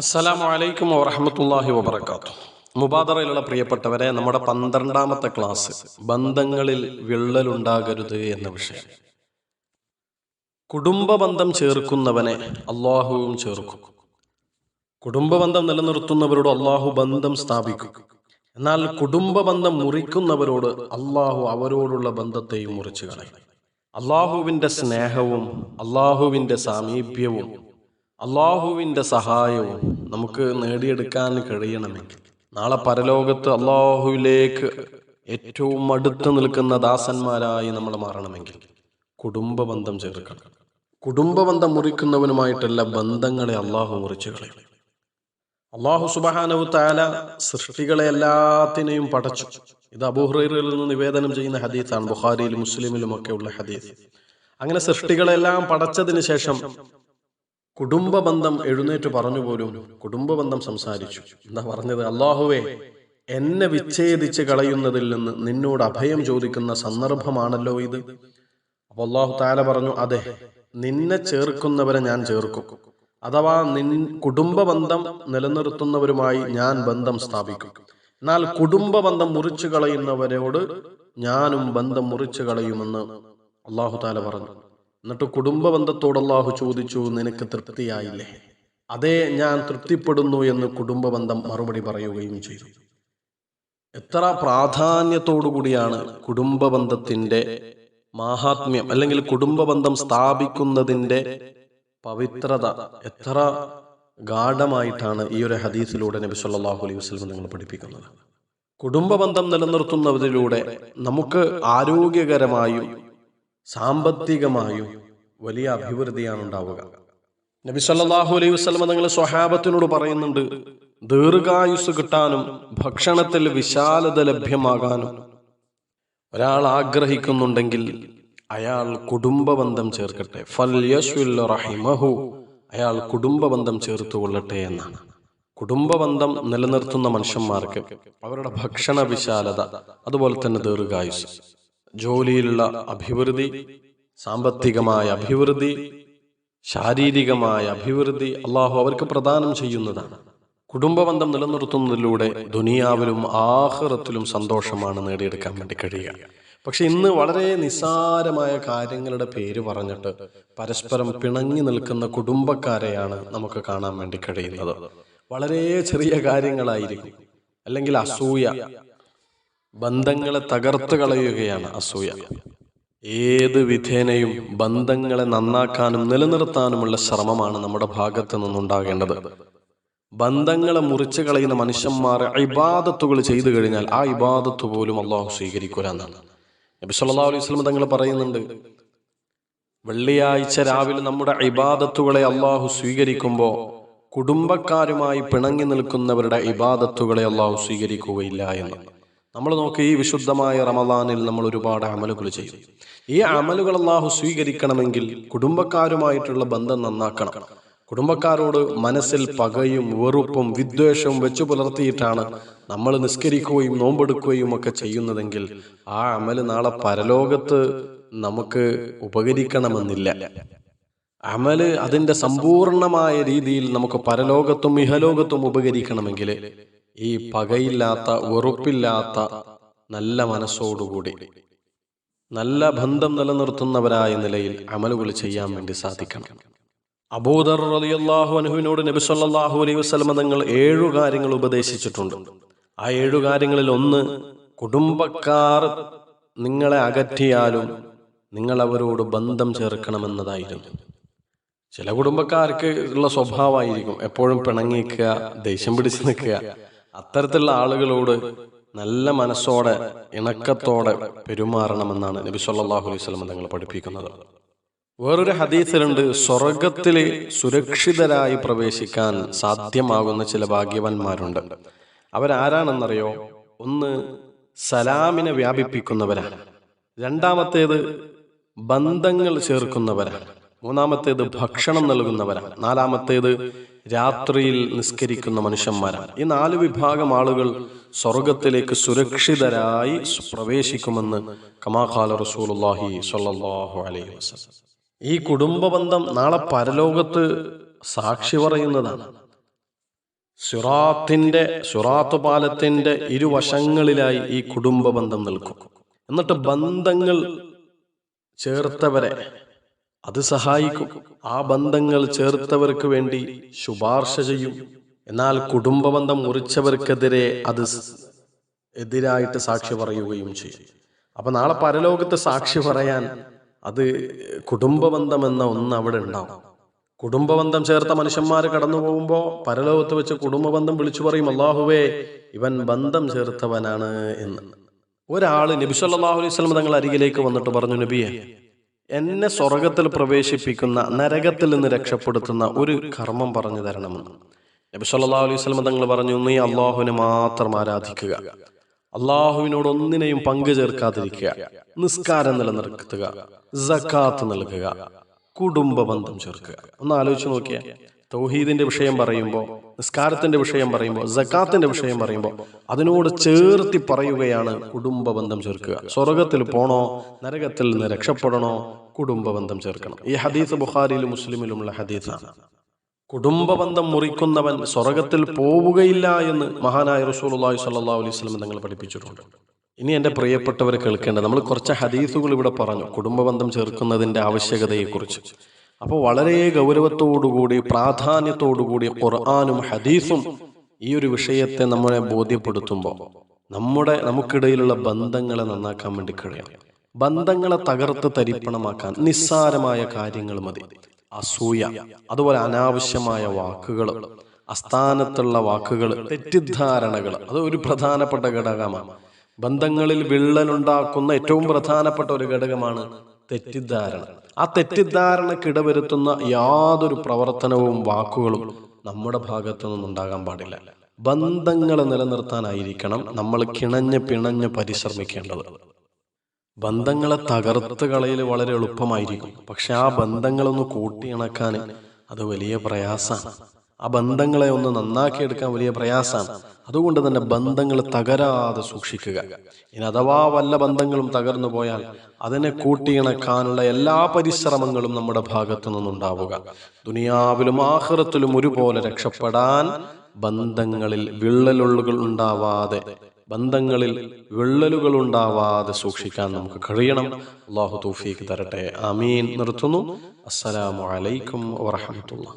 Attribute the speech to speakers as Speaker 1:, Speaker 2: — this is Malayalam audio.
Speaker 1: അസ്സലാമു വലൈക്കും വറഹമത്തല്ലാഹി വബർക്കാത്തു മുബാദറയിലുള്ള പ്രിയപ്പെട്ടവരെ നമ്മുടെ പന്ത്രണ്ടാമത്തെ ക്ലാസ് ബന്ധങ്ങളിൽ വിള്ളലുണ്ടാകരുത് എന്ന വിഷയം. കുടുംബ ബന്ധം ചേർക്കുന്നവനെ അള്ളാഹുവും ചേർക്കും. കുടുംബ ബന്ധം നിലനിർത്തുന്നവരോട് അള്ളാഹു ബന്ധം സ്ഥാപിക്കും. എന്നാൽ കുടുംബ ബന്ധം മുറിക്കുന്നവരോട് അള്ളാഹു അവരോടുള്ള ബന്ധത്തെയും മുറിച്ചു കളയും. അള്ളാഹുവിന്റെ സ്നേഹവും അള്ളാഹുവിന്റെ സാമീപ്യവും അള്ളാഹുവിന്റെ സഹായവും നമുക്ക് നേടിയെടുക്കാൻ കഴിയണമെങ്കിൽ നാളെ പരലോകത്ത് അള്ളാഹുവിലേക്ക് ഏറ്റവും അടുത്ത് നിൽക്കുന്ന ദാസന്മാരായി നമ്മൾ മാറണമെങ്കിൽ കുടുംബ ബന്ധം ചേർക്കണം. കുടുംബ ബന്ധം മുറിക്കുന്നവനുമായിട്ടുള്ള ബന്ധങ്ങളെ അള്ളാഹു മുറിച്ചു കളയും. അള്ളാഹു സുബഹാനവു താല സൃഷ്ടികളെ എല്ലാത്തിനെയും പടച്ചു. ഇത് അബൂഹുറയിൽ നിന്ന് നിവേദനം ചെയ്യുന്ന ഹദീസാണ്. ബുഖാരിയിലും മുസ്ലിമിലും ഒക്കെ ഉള്ള ഹദീസ്. അങ്ങനെ സൃഷ്ടികളെല്ലാം പടച്ചതിന് ശേഷം കുടുംബ ബന്ധം എഴുന്നേറ്റ് പറഞ്ഞു പോലും കുടുംബ ബന്ധം സംസാരിച്ചു. എന്താ പറഞ്ഞത്? അള്ളാഹുവേ എന്നെ വിച്ഛേദിച്ച് കളയുന്നതിൽ നിന്ന് നിന്നോട് അഭയം ചോദിക്കുന്ന സന്ദർഭമാണല്ലോ ഇത്. അപ്പൊ അള്ളാഹു താല പറഞ്ഞു അതെ നിന്നെ ചേർക്കുന്നവരെ ഞാൻ ചേർക്കും. അഥവാ നിൻ കുടുംബ ബന്ധം നിലനിർത്തുന്നവരുമായി ഞാൻ ബന്ധം സ്ഥാപിക്കും. എന്നാൽ കുടുംബ ബന്ധം മുറിച്ചു കളയുന്നവരോട് ഞാനും ബന്ധം മുറിച്ചു കളയുമെന്ന് അള്ളാഹു താല പറഞ്ഞു. എന്നിട്ട് കുടുംബ ബന്ധത്തോട് അള്ളാഹു ചോദിച്ചു നിനക്ക് തൃപ്തിയായില്ലേ? അതേ ഞാൻ തൃപ്തിപ്പെടുന്നു എന്ന് കുടുംബ ബന്ധം മറുപടി പറയുകയും ചെയ്തു. എത്ര പ്രാധാന്യത്തോടുകൂടിയാണ് കുടുംബ ബന്ധത്തിന്റെ മാഹാത്മ്യം അല്ലെങ്കിൽ കുടുംബ ബന്ധം സ്ഥാപിക്കുന്നതിന്റെ പവിത്രത. എത്ര ഗാഠമായിട്ടാണ് ഈ ഒരു ഹദീസിലൂടെ നബി സല്ലല്ലാഹു അലൈഹി വസല്ലം നിങ്ങൾ പഠിപ്പിക്കുന്നത്. കുടുംബ ബന്ധം നിലനിർത്തുന്നതിലൂടെ നമുക്ക് ആരോഗ്യകരമായും സാമ്പത്തികമായും വലിയ അഭിവൃദ്ധിയാണ് ഉണ്ടാവുക നബി സല്ലാഹു അലൈഹി വസ്ലമ നിങ്ങൾ സ്വഹാബത്തിനോട് പറയുന്നുണ്ട് ദീർഘായുസ് കിട്ടാനും ഭക്ഷണത്തിൽ വിശാലത ലഭ്യമാകാനും. ഒരാൾ ആഗ്രഹിക്കുന്നുണ്ടെങ്കിൽ അയാൾ കുടുംബ ബന്ധം ചേർക്കട്ടെ. ഫൽ റഹിമഹു. അയാൾ കുടുംബ ബന്ധം ചേർത്ത് കൊള്ളട്ടെ എന്നാണ്. കുടുംബ ബന്ധം നിലനിർത്തുന്ന മനുഷ്യന്മാർക്ക് അവരുടെ ഭക്ഷണ വിശാലത അതുപോലെ തന്നെ ദീർഘായുസ് ജോലിയിലുള്ള അഭിവൃദ്ധി സാമ്പത്തികമായ അഭിവൃദ്ധി ശാരീരികമായ അഭിവൃദ്ധി അള്ളാഹു അവർക്ക് പ്രദാനം ചെയ്യുന്നതാണ്. കുടുംബബന്ധം നിലനിർത്തുന്നതിലൂടെ ദുനിയാവിലും ആഹ്റത്തിലും സന്തോഷമാണ് നേടിയെടുക്കാൻ വേണ്ടി കഴിയുക. പക്ഷെ ഇന്ന് വളരെ നിസ്സാരമായ കാര്യങ്ങളുടെ പേര് പറഞ്ഞിട്ട് പരസ്പരം പിണങ്ങി നിൽക്കുന്ന കുടുംബക്കാരെയാണ് നമുക്ക് കാണാൻ വേണ്ടി കഴിയുന്നത്. വളരെ ചെറിയ കാര്യങ്ങളായിരിക്കും. അല്ലെങ്കിൽ അസൂയ ബന്ധങ്ങളെ തകർത്ത് കളയുകയാണ് അസൂയ. ഏത് വിധേനയും ബന്ധങ്ങളെ നന്നാക്കാനും നിലനിർത്താനുമുള്ള ശ്രമമാണ് നമ്മുടെ ഭാഗത്ത് നിന്നുണ്ടാകേണ്ടത്. ബന്ധങ്ങളെ മുറിച്ചു കളയുന്ന മനുഷ്യന്മാർ ഇബാദത്തുകൾ ചെയ്തു കഴിഞ്ഞാൽ ആ ഇബാദത്ത് പോലും അള്ളാഹു സ്വീകരിക്കൂല എന്നാണ്. നബി സല്ലല്ലാഹു അലൈഹി വസല്ലം തങ്ങൾ പറയുന്നുണ്ട് വെള്ളിയാഴ്ച രാവിലെ നമ്മുടെ ഇബാദത്തുകളെ അള്ളാഹു സ്വീകരിക്കുമ്പോൾ കുടുംബക്കാരുമായി പിണങ്ങി നിൽക്കുന്നവരുടെ ഇബാദത്തുകളെ അള്ളാഹു സ്വീകരിക്കുകയില്ല എന്ന്. നമ്മൾ നോക്കി ഈ വിശുദ്ധമായ റമദാനിൽ നമ്മൾ ഒരുപാട് അമലുകൾ ചെയ്യും. ഈ അമലുകൾ അള്ളാഹു സ്വീകരിക്കണമെങ്കിൽ കുടുംബക്കാരുമായിട്ടുള്ള ബന്ധം നന്നാക്കണം. കുടുംബക്കാരോട് മനസ്സിൽ പകയും വെറുപ്പും വിദ്വേഷവും വെച്ചു പുലർത്തിയിട്ടാണ് നമ്മൾ നിസ്കരിക്കുകയും നോമ്പെടുക്കുകയും ഒക്കെ ചെയ്യുന്നതെങ്കിൽ ആ അമൽ നാളെ പരലോകത്ത് നമുക്ക് ഉപകരിക്കണമെന്നില്ല. അമൽ അതിന്റെ സമ്പൂർണമായ രീതിയിൽ നമുക്ക് പരലോകത്തും ഇഹലോകത്തും ഉപകരിക്കണമെങ്കിൽ ഈ പകയില്ലാത്ത വെറുപ്പില്ലാത്ത നല്ല മനസ്സോടുകൂടി നല്ല ബന്ധം നിലനിർത്തുന്നവരായ നിലയിൽ അമലുകൾ ചെയ്യാൻ വേണ്ടി സാധിക്കണം. അബൂദർ റളിയല്ലാഹു അൻഹുവിനോട് നബി സല്ലല്ലാഹു അലൈഹി വസല്ലം തങ്ങൾ ഏഴു കാര്യങ്ങൾ ഉപദേശിച്ചിട്ടുണ്ട്. ആ ഏഴു കാര്യങ്ങളിൽ ഒന്ന് കുടുംബക്കാർ നിങ്ങളെ അകറ്റിയാലും നിങ്ങൾ അവരോട് ബന്ധം ചേർക്കണമെന്നതായിരുന്നു. ചില കുടുംബക്കാർക്ക് ഉള്ള സ്വഭാവമായിരിക്കും എപ്പോഴും പിണങ്ങിക്കുക ദേഷ്യം പിടിച്ചു നിൽക്കുക. അത്തരത്തിലുള്ള ആളുകളോട് നല്ല മനസ്സോടെ ഇണക്കത്തോടെ പെരുമാറണമെന്നാണ് നബി സല്ലാഹു അലൈഹി വസല്ലം തങ്ങൾ പഠിപ്പിക്കുന്നത്. വേറൊരു ഹദീസിലുണ്ട് സ്വർഗത്തിലെ സുരക്ഷിതരായി പ്രവേശിക്കാൻ സാധ്യമാകുന്ന ചില ഭാഗ്യവാന്മാരുണ്ട്. അവരാരാണെന്നറിയോ? ഒന്ന് സലാമിനെ വ്യാപിപ്പിക്കുന്നവരാണ്. രണ്ടാമത്തേത് ബന്ധങ്ങൾ ചേർക്കുന്നവരാണ്. മൂന്നാമത്തേത് ഭക്ഷണം നൽകുന്നവരാണ്. നാലാമത്തേത് രാത്രിയിൽ നിസ്കരിക്കുന്ന മനുഷ്യന്മാരാണ്. ഈ നാല് വിഭാഗം ആളുകൾ സ്വർഗത്തിലേക്ക് സുരക്ഷിതരായി പ്രവേശിക്കുമെന്ന് കമാഖാല റസൂലുള്ളാഹി സ്വല്ലല്ലാഹു അലൈഹി വസല്ലം. ഈ കുടുംബ ബന്ധം നാളെ പരലോകത്ത് സാക്ഷി പറയുന്നതാണ്. സുറാത്തിന്റെ സുറാത്ത് പാലത്തിന്റെ ഇരുവശങ്ങളിലായി ഈ കുടുംബ ബന്ധം നിൽക്കും. എന്നിട്ട് ബന്ധങ്ങൾ ചേർത്തവരെ അത് സഹായിക്കും. ആ ബന്ധങ്ങൾ ചേർത്തവർക്ക് വേണ്ടി ശുപാർശ ചെയ്യും. എന്നാൽ കുടുംബ ബന്ധം മുറിച്ചവർക്കെതിരെ അത് എതിരായിട്ട് സാക്ഷി പറയുകയും ചെയ്യും. അപ്പൊ നാളെ പരലോകത്ത് സാക്ഷി പറയാൻ അത് കുടുംബബന്ധം എന്ന ഒന്ന് അവിടെ ഉണ്ടാവും. കുടുംബ ബന്ധം ചേർത്ത മനുഷ്യന്മാർ കടന്നു പോകുമ്പോൾ പരലോകത്ത് വെച്ച് കുടുംബ ബന്ധം വിളിച്ചു പറയും അള്ളാഹുവേ ഇവൻ ബന്ധം ചേർത്തവനാണ് എന്ന്. ഒരാൾ നബി സല്ലല്ലാഹു അലൈഹി വസല്ലം തങ്ങൾ അരികിലേക്ക് വന്നിട്ട് പറഞ്ഞു നബിയെ എന്നെ സ്വർഗത്തിൽ പ്രവേശിപ്പിക്കുന്ന നരകത്തിൽ നിന്ന് രക്ഷപ്പെടുത്തുന്ന ഒരു കർമ്മം പറഞ്ഞു തരണമെന്ന്. നബി സല്ലല്ലാഹു അലൈഹി വസല്ലം തങ്ങൾ പറഞ്ഞു നീ അള്ളാഹുവിനെ മാത്രം ആരാധിക്കുക. അള്ളാഹുവിനോട് ഒന്നിനെയും പങ്കു ചേർക്കാതിരിക്കുക. നിസ്കാരം നിലനിർത്തുക. സക്കാത്ത് നൽകുക. കുടുംബ ബന്ധം ചേർക്കുക ഒന്ന് ആലോചിച്ച് നോക്കിയാൽ തൗഹീദിന്റെ വിഷയം പറയുമ്പോൾ നിസ്കാരത്തിന്റെ വിഷയം പറയുമ്പോൾ സക്കാത്തിന്റെ വിഷയം പറയുമ്പോൾ അതിനോട് ചേർത്തി പറയുകയാണ് കുടുംബ ബന്ധം ചേർക്കുക. സ്വർഗത്തിൽ പോണോ നരകത്തിൽ നിന്ന് രക്ഷപ്പെടണോ കുടുംബ ബന്ധം ചേർക്കണം. ഈ ഹദീസ് ബുഖാരിയിലും മുസ്ലിമിലുമുള്ള ഹദീസാണ്. കുടുംബ ബന്ധം മുറിക്കുന്നവൻ സ്വർഗത്തിൽ പോവുകയില്ല എന്ന് മഹാനായ റസൂലുള്ളാഹി സ്വല്ലല്ലാഹു അലൈഹി വസല്ലം തങ്ങൾ പഠിപ്പിച്ചിട്ടുണ്ട്. ഇനി എന്റെ പ്രിയപ്പെട്ടവർ കേൾക്കേണ്ടത് നമ്മൾ കുറച്ച് ഹദീസുകൾ ഇവിടെ പറഞ്ഞു കുടുംബ ബന്ധം ചേർക്കുന്നതിന്റെ ആവശ്യകതയെക്കുറിച്ച്. അപ്പോൾ വളരെ ഗൗരവത്തോടുകൂടി പ്രാധാന്യത്തോടുകൂടി ഖുർആാനും ഹദീസും ഈ ഒരു വിഷയത്തെ നമ്മളെ ബോധ്യപ്പെടുത്തുമ്പോൾ നമ്മുടെ നമുക്കിടയിലുള്ള ബന്ധങ്ങളെ നന്നാക്കാൻ വേണ്ടി കഴിയണം. ബന്ധങ്ങളെ തകർത്ത് തരിപ്പണമാക്കാൻ നിസ്സാരമായ കാര്യങ്ങൾ മതി. അസൂയ അതുപോലെ അനാവശ്യമായ വാക്കുകൾ അസ്ഥാനത്തുള്ള വാക്കുകൾ തെറ്റിദ്ധാരണകൾ അത് ഒരു പ്രധാനപ്പെട്ട ഘടകമാണ്. ബന്ധങ്ങളിൽ വിള്ളലുണ്ടാക്കുന്ന ഏറ്റവും പ്രധാനപ്പെട്ട ഒരു ഘടകമാണ് തെറ്റിദ്ധാരണ. ആ തെറ്റിദ്ധാരണക്കിടവരുത്തുന്ന യാതൊരു പ്രവർത്തനവും വാക്കുകളും നമ്മുടെ ഭാഗത്തു നിന്നുണ്ടാകാൻ പാടില്ല. ബന്ധങ്ങൾ നിലനിർത്താനായിരിക്കണം നമ്മൾ കിണഞ്ഞ് പിണഞ്ഞ് പരിശ്രമിക്കേണ്ടത്. ബന്ധങ്ങളെ തകർത്ത് കളയിൽ വളരെ എളുപ്പമായിരിക്കും. പക്ഷെ ആ ബന്ധങ്ങളൊന്ന് കൂട്ടിയിണക്കാൻ അത് വലിയ പ്രയാസമാണ്. ആ ബന്ധങ്ങളെ ഒന്ന് നന്നാക്കിയെടുക്കാൻ വലിയ പ്രയാസമാണ് അതുകൊണ്ട് തന്നെ ബന്ധങ്ങൾ തകരാതെ സൂക്ഷിക്കുക. ഇനി അഥവാ വല്ല ബന്ധങ്ങളും തകർന്നു പോയാൽ അതിനെ കൂട്ടിയിണക്കാനുള്ള എല്ലാ പരിശ്രമങ്ങളും നമ്മുടെ ഭാഗത്തു നിന്നുണ്ടാവുക. ദുനിയാവിലും ആഹ്റത്തിലും ഒരുപോലെ രക്ഷപ്പെടാൻ ബന്ധങ്ങളിൽ വിള്ളലുകൾ ഉണ്ടാവാതെ ബന്ധങ്ങളിൽ വിള്ളലുകൾ ഉണ്ടാവാതെ സൂക്ഷിക്കാൻ നമുക്ക് കഴിയണം. അള്ളാഹു തൗഫീഖ് തരട്ടെ. അമീൻ നിർത്തുന്നു. അസ്സലാമു അലൈക്കും വറഹമത്തുള്ള